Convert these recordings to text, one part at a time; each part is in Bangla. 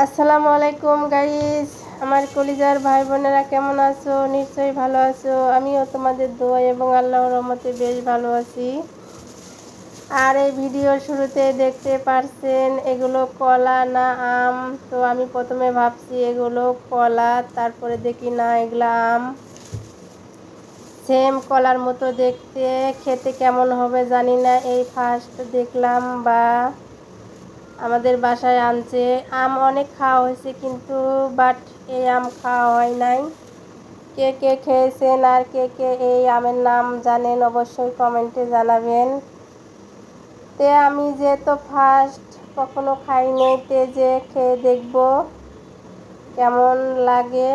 আসসালামু আলাইকুম গাইস আমার কলিজার ভাই বোনেরা কেমন আছো? নিশ্চয়ই ভালো আছো। আমিও তোমাদের দোয়া এবং আল্লাহ রহমতে বেশ ভালো আছি। আর এই ভিডিওর শুরুতে দেখতে পারছেন, এগুলো কলা না আম? তো আমি প্রথমে ভাবছি এগুলো কলা, তারপরে দেখি না, এগুলো আম। সেম কলার মতো দেখতে। খেতে কেমন হবে জানি না। এই ফার্স্ট দেখলাম বা আমাদের বাসায় আনছে। আম অনেক খাওয়া হয়েছে কিন্তু বাট এই আম খাওয়া হয় নাই। কে কে খেয়েছেন আর কে কে এই আমের নাম জানেন অবশ্যই কমেন্টে জানাবেন। তে আমি যেহেতু ফার্স্ট কখনো খাইনি, তে যে খেয়ে দেখব, কেমন লাগে?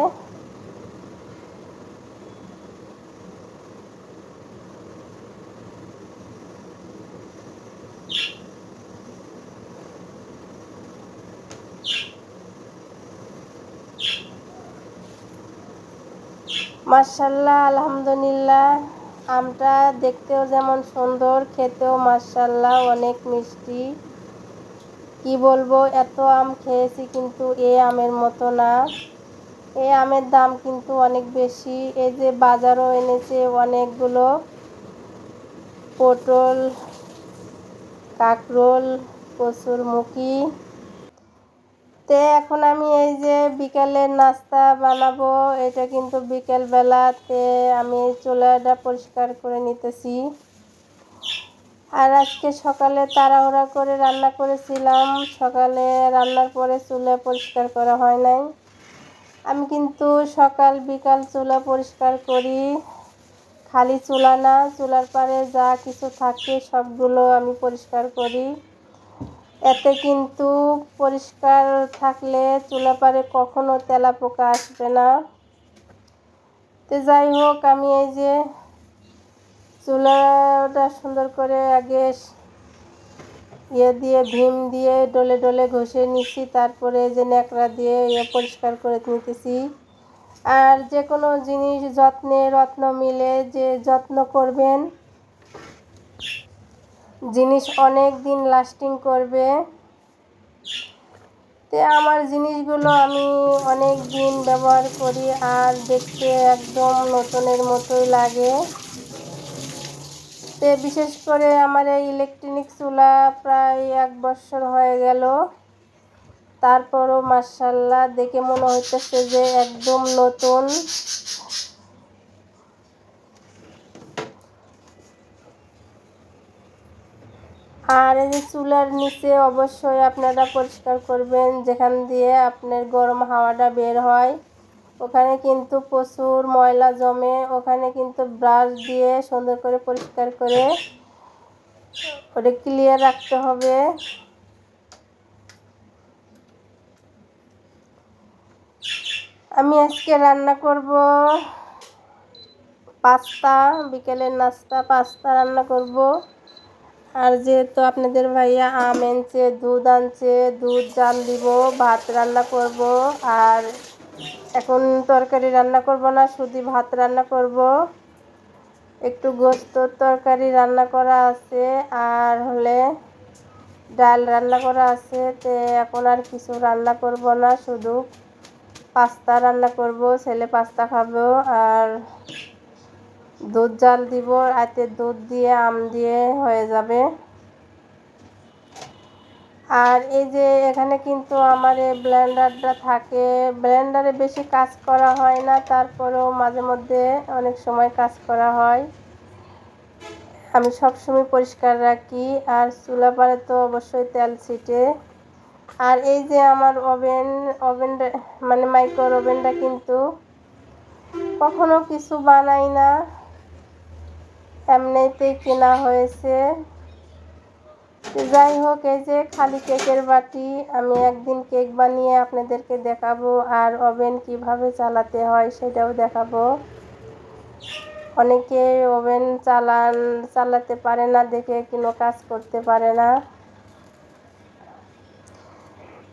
মার্শাল্লাহ আলহামদুলিল্লাহ। আমটা দেখতেও যেমন সুন্দর, খেতেও মার্শাল্লাহ অনেক মিষ্টি। কি বলব, এত আম খেয়েছি কিন্তু এ আমের মতো না। এই আমের দাম কিন্তু অনেক বেশি। এই যে বাজারও এনেছে অনেকগুলো। পটল, কাকরোল, কচুরমুখী। তে এখন আমি এই যে বিকেলের নাস্তা বানাবো, এটা কিন্তু বিকেলবেলাতে আমি চুলাটা পরিষ্কার করে নিতেছি। আর আজকে সকালে তাড়াহুড়া করে রান্না করেছিলাম, সকালে রান্নার পরে চুলা পরিষ্কার করা হয় নাই। আমি কিন্তু সকাল বিকাল চুলা পরিষ্কার করি, খালি চুলা না, চুলার পারে যা কিছু থাকে সবগুলো আমি পরিষ্কার করি। এতে কিন্তু পরিষ্কার থাকলে চুলা পারে কখনো তেলা পোকা আসবে না। তো যাই হোক, আমি এই যে চুলাটা সুন্দর করে আগে ইয়ে দিয়ে, ভীম দিয়ে ডলে ডলে ঘষে নিচ্ছি, তারপরে যে ন্যাকড়া দিয়ে ইয়ে পরিষ্কার করে নিতেছি। আর যে কোনো জিনিস যত্নে, রত্ন মিলে যে যত্ন করবেন জিনিস অনেক দিন লাস্টিং করবে। তে আমার জিনিসগুলো আমি অনেক দিন ব্যবহার করি, আর দেখতে একদম নতুনের মতোই লাগে। তে বিশেষ করে আমার এই ইলেকট্রনিক চুলা প্রায় এক বছর হয়ে গেল। তারপরও মার্শাল্লাহ দেখে মনে হইতেছে যে একদম নতুন। আর এই যে চুলার নিচে অবশ্যই আপনারা পরিষ্কার করবেন, যেখান দিয়ে আপনার গরম হাওয়াটা বের হয়। ওখানে কিন্তু প্রচুর ময়লা জমে, ওখানে কিন্তু ব্রাশ দিয়ে সুন্দর করে পরিষ্কার করে ওটা ক্লিয়ার রাখতে হবে। আমি আজকে রান্না করব পাস্তা, বিকেলের নাস্তা, পাস্তা রান্না করব। আর যেহেতু আপনাদের ভাইয়া আম এনেছে, দুধ আনছে, দুধ, জাল দিব, ভাত রান্না করব, আর এখন তরকারি রান্না করব না, শুধু ভাত রান্না করব। একটু গোস্তর তরকারি রান্না করা আছে, আর হলে ডাল রান্না করা আছে, তে এখন আর কিছু রান্না করব না, শুধু পাস্তা রান্না করব, ছেলে পাস্তা খাব, আর দুধ জাল দিব, রাতে দুধ দিয়ে, আম দিয়ে হয়ে যাবে। আর এই যে এখানে কিন্তু আমার এই ব্লেন্ডারটা থাকে। ব্লেন্ডারে বেশি কাজ করা হয় না, তারপরেও মাঝে মধ্যে অনেক সময় কাজ করা হয়। আমি সবসময় পরিষ্কার রাখি, আর চুলা পারে তো অবশ্যই তেল ছিটে। আর এই যে আমার ওভেন, ওভেনটা মানে মাইক্রো ওভেনটা কিন্তু কখনো কিছু বানাই না। এমনিতেই কেনা হয়েছে। যাই হোক, এই যে খালি কেকের বাটি, আমি একদিন কেক বানিয়ে আপনাদেরকে দেখাবো আর ওভেন কীভাবে চালাতে হয় সেটাও দেখাবো। অনেকে ওভেন চালান চালাতে পারে না, দেখে কোনো কাজ করতে পারে না।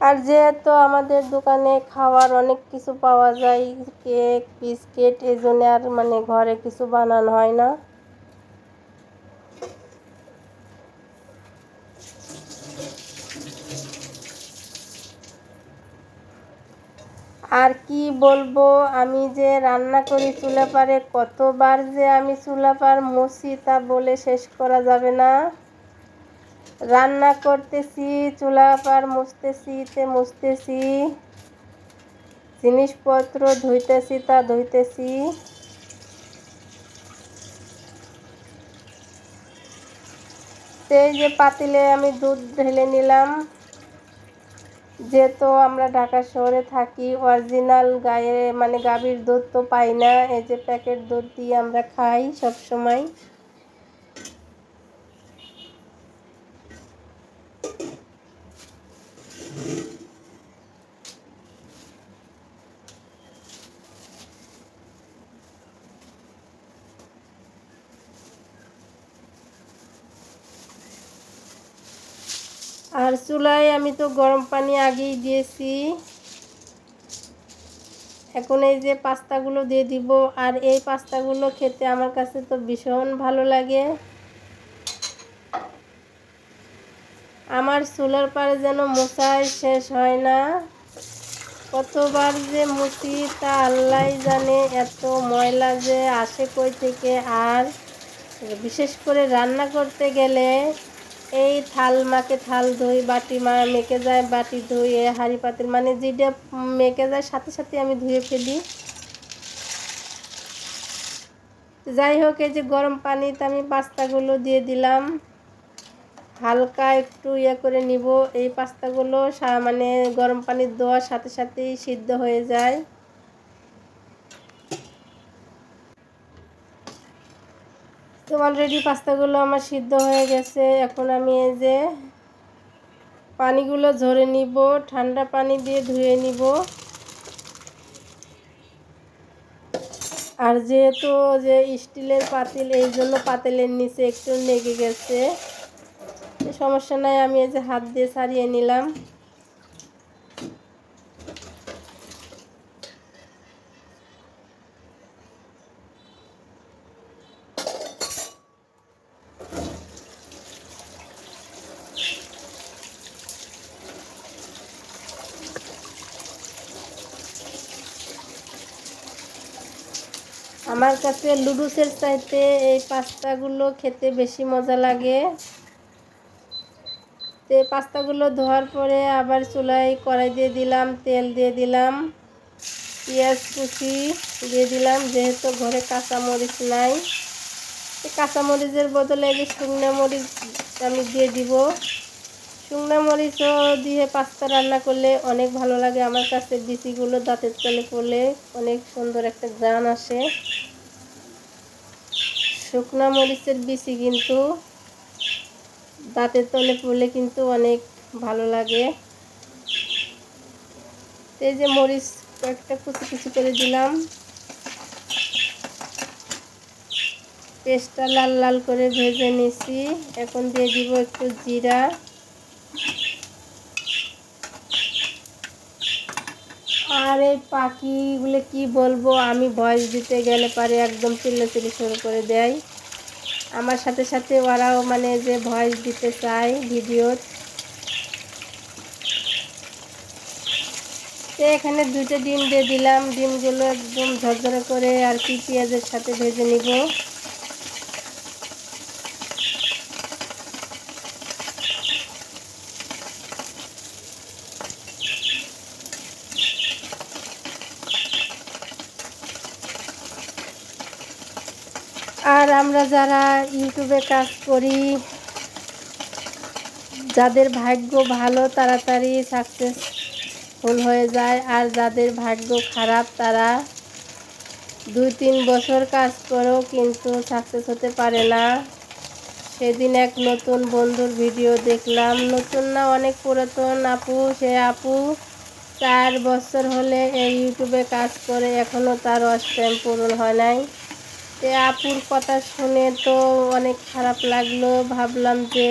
আর যেহেতু আমাদের দোকানে খাওয়ার অনেক কিছু পাওয়া যায়, কেক, বিস্কিট, এই জন্য আর মানে ঘরে কিছু বানানো হয় না। আর কি বলব, আমি যে রান্না করি চুলা পারে কতবার যে আমি চুলা পার মুছি তা বলে শেষ করা যাবে না। রান্না করতেছি চুলা পার মুছতেছি, তে মুছতেছি, জিনিসপত্র ধুইতেছি, তা ধুইতেছি। সেই যে পাতিলে আমি দুধ ঢেলে নিলাম। যেহেতু আমরা ঢাকা শহরে থাকি অরিজিনাল গায়ে মানে গাভীর দুধ তো পাই না, এই যে প্যাকেট দুধ দিয়ে আমরা খাই সব সময় আর চুলায় আমি তো গরম পানি আগেই দিয়েছি। এখন এই যে পাস্তাগুলো দিয়ে দিব, আর এই পাস্তাগুলো খেতে আমার কাছে তো ভীষণ ভালো লাগে। আমার চুলার পারে যেন মশাই শেষ হয় না। কতবার যে মুছি তা আল্লাহ জানে, এত ময়লা যে আসে কই থেকে। আর বিশেষ করে রান্না করতে গেলে এই থাল মাকে থাল ধুই, বাটি মা মেকে যায়, বাটি ধুই এ হাঁড়ি পাতিল মানে যেটা মেকে যায়, সাথে সাথে আমি ধুয়ে ফেলি। যাই হোক, এই যে গরম পানিতে আমি পাস্তাগুলো দিয়ে দিলাম। হালকা একটু ইয়ে করে নিব। এই পাস্তাগুলো মানে গরম পানি দেওয়ার সাথে সাথেই সিদ্ধ হয়ে যায়। তো অলরেডি পাস্তাগুলো আমার সিদ্ধ হয়ে গেছে। এখন আমি এই যে পানিগুলো ঝরে নিব, ঠান্ডা পানি দিয়ে ধুয়ে নিব। আর যেহেতু যে স্টিলের পাতিল, এই জন্য পাতিলের নিচে একটু লেগে গেছে। সমস্যা নাই, আমি এই যে হাত দিয়ে ছাড়িয়ে নিলাম। আমার কাছে লুডুসের চাইতে এই পাস্তাগুলো খেতে বেশি মজা লাগে। তো পাস্তাগুলো ধোয়ার পরে আবার চুলায় কড়াই দিয়ে দিলাম, তেল দিয়ে দিলাম, পেঁয়াজ কুচি দিয়ে দিলাম, যেহেতু ঘরে কাঁচামরিচ নাই। কাঁচামরিচের বদলে যে শুকনো মরিচ আমি দিয়ে দিব। শুকনো মরিচও দিয়ে পাস্তা রান্না করলে অনেক ভালো লাগে। আমার কাছে বিচিগুলো দাঁতের তলে পড়লে অনেক সুন্দর একটা গান আসে। শুকনো মরিচের বিচি কিন্তু দাঁতের তলে পড়লে কিন্তু অনেক ভালো লাগে। এই যে মরিচ কয়েকটা কুচি কুচি করে দিলাম। পেস্টটা লাল লাল করে ভেজে নিছি। এখন দিয়ে দিব একটু জিরা। আর এই পাখিগুলো কি বলব? আমি ভয়েস দিতে গেলে পারে একদম চিল্লাচিল্লি শুরু করে দেয়। আমার সাথে সাথে ওরাও মানে যে ভয়েস দিতে চায় ভিডিও। তো এখানে দুটো ডিম দিয়ে দিলাম। ডিমগুলো একদম ঝরঝরে করে আর কি পেঁয়াজের সাথে ভেজে নিব। আর আমরা যারা ইউটিউবে কাজ করি, যাদের ভাগ্য ভালো, তাড়াতাড়ি সাকসেসফুল হয়ে যায়। আর যাদের ভাগ্য খারাপ, তারা দুই তিন বছর কাজ করেও কিন্তু সাকসেস হতে পারে না। সেদিন এক নতুন বন্ধুর ভিডিও দেখলাম। নতুন না, অনেক পুরাতন। আপু, সে আপু চার বছর হলে এই ইউটিউবে কাজ করে এখনও তার অস্টাইম পূরণ হয় নাই। তে আপুর কথা শুনে তো অনেক খারাপ লাগল। ভাবলাম যে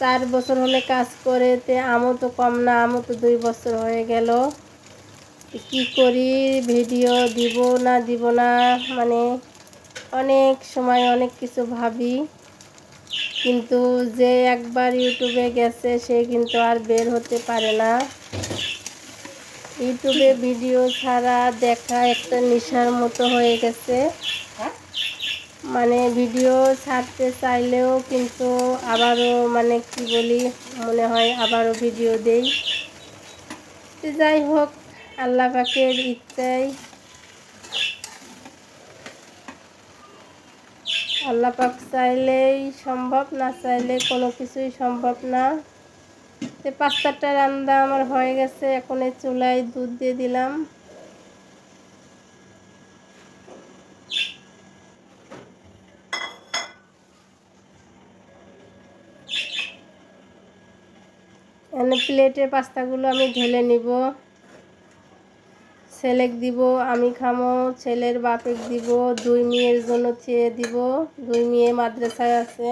চার বছর হলে কাজ করে, তে আমও তো কম না, আমও তো দুই বছর হয়ে গেল। কি করি, ভিডিও দিব না দিব না মানে অনেক সময় অনেক কিছু ভাবি। কিন্তু যে একবার ইউটিউবে গেছে, সে কিন্তু আর বের হতে পারে না। ইউটিউবে ভিডিও ছাড়া দেখা একটা নেশার মতো হয়ে গেছে। মানে ভিডিও ছাড়তে চাইলেও কিন্তু আবারও মানে কি বলি মনে হয় আবারও ভিডিও দেই। যাই হোক আল্লাহ পাকের ইচ্ছাই আল্লাহ পাক চাইলেই সম্ভব না চাইলে কোনো কিছুই সম্ভব না। তো পাঁচটাটা রান্না আমার হয়ে গেছে, এখন এই চুলায় দুধ দিয়ে দিলাম। এখানে প্লেটে পাস্তাগুলো আমি ঢেলে নিব। ছেলেক দিব, আমি খামো, ছেলের বাপেক দিব, দুই মেয়ের জন্য চেয়ে দিব। দুই মেয়ে মাদ্রাসায় আছে।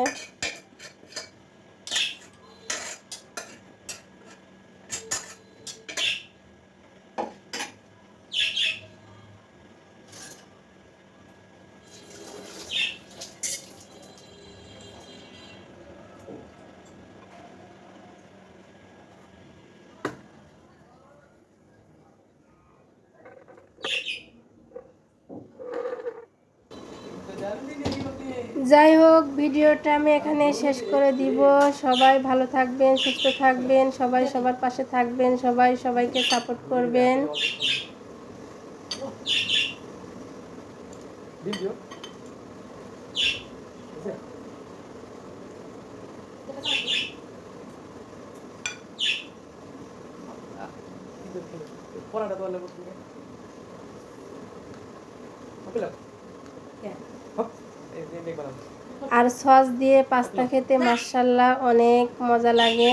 যাই হোক ভিডিওটা আমি এখানে শেষ করে দিব। সবাই ভালো থাকবেন সুস্থ থাকবেন সবাই সবার পাশে থাকবেন সবাই সবাইকে সাপোর্ট করবেন। ভিডিও পড়াটা তো আলাদা করতে হবে হপ এই এই দেখো আর সস দিয়ে পাস্তা খেতে মার্শাল্লাহ অনেক মজা লাগে।